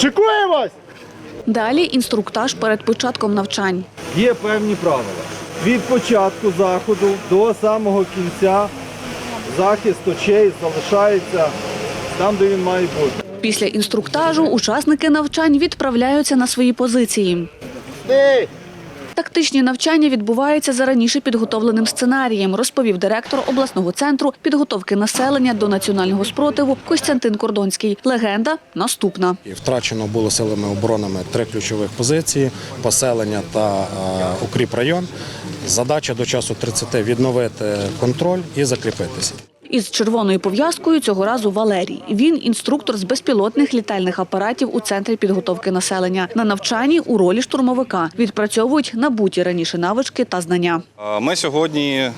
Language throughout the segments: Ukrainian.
Шикуємось! Далі інструктаж перед початком навчань. Є певні правила. Від початку заходу до самого кінця захист очей залишається там, де він має бути. Після інструктажу учасники навчань відправляються на свої позиції. Тактичні навчання відбуваються за раніше підготовленим сценарієм, розповів директор обласного центру підготовки населення до національного спротиву Костянтин Кордонський. Легенда наступна. Втрачено було силами оборонами три ключових позиції: поселення та е, укріп район. Задача до часу 30 відновити контроль і закріпитися. Із червоною пов'язкою цього разу Валерій. Він інструктор з безпілотних літальних апаратів у центрі підготовки населення. На навчанні у ролі штурмовика відпрацьовують набуті раніше навички та знання. Ми сьогодні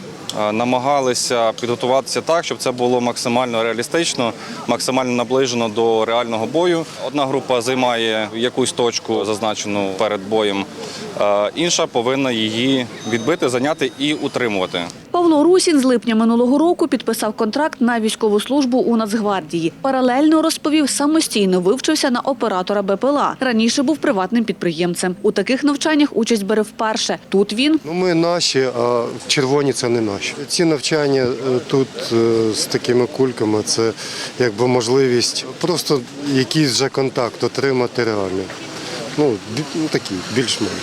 намагалися підготуватися так, щоб це було максимально реалістично, максимально наближено до реального бою. Одна група займає якусь точку, зазначену перед боєм, інша повинна її відбити, зайняти і утримувати. Павло Русін з липня минулого року підписав контракт на військову службу у Нацгвардії. Паралельно розповів, самостійно вивчився на оператора БПЛА. Раніше був приватним підприємцем. У таких навчаннях участь бере вперше. Тут він Ну, ми наші, а червоні це не наші. Ці навчання е, тут е, з такими кульками це якби можливість просто якийсь вже контакт отримати реальний. Ну, ну такий, більш-менш.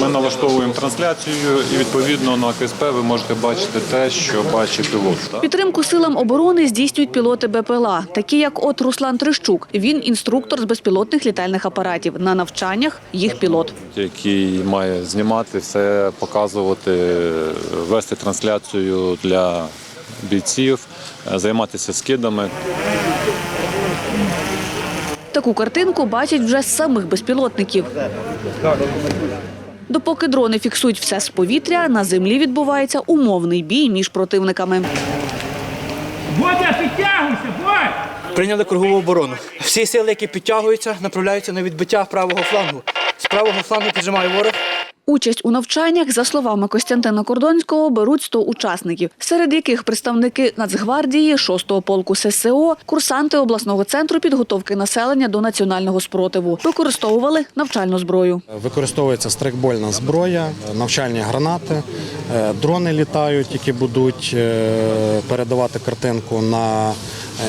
Ми налаштовуємо трансляцію і відповідно на КСП ви можете бачити те, що бачить пілот. так? підтримку силам оборони здійснюють пілоти БПЛА, такі як от Руслан Трищук. Він інструктор з безпілотних літальних апаратів. На навчаннях їх пілот. який має знімати все, показувати, вести трансляцію для бійців, е, займатися скидами. Таку картинку бачать вже з самих безпілотників. Допоки дрони фіксують все з повітря, на землі відбувається умовний бій між противниками. Бодя, підтягуйся, бой! Прийняли кругову оборону. Всі сили, які підтягуються, направляються на відбиття правого флангу. З правого флангу піджимає ворог. Участь у навчаннях, за словами Костянтина Кордонського, беруть 100 учасників, серед яких представники Нацгвардії, 6-го полку ССО, курсанти обласного центру підготовки населення до національного спротиву. Використовували навчальну зброю. Використовується стрейкбольна зброя, навчальні гранати, е, дрони літають, які будуть е, передавати картинку на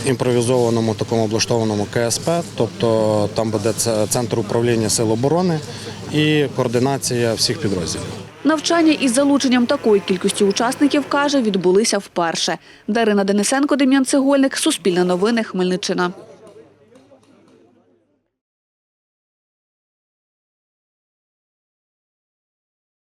імпровізованому такому облаштованому КСП, тобто там буде центр управління сил оборони і координація всіх підрозділів. Навчання із залученням такої кількості учасників, каже, відбулися вперше. Дарина Денисенко, Дем'ян Цегольник, Суспільне новини, Хмельниччина.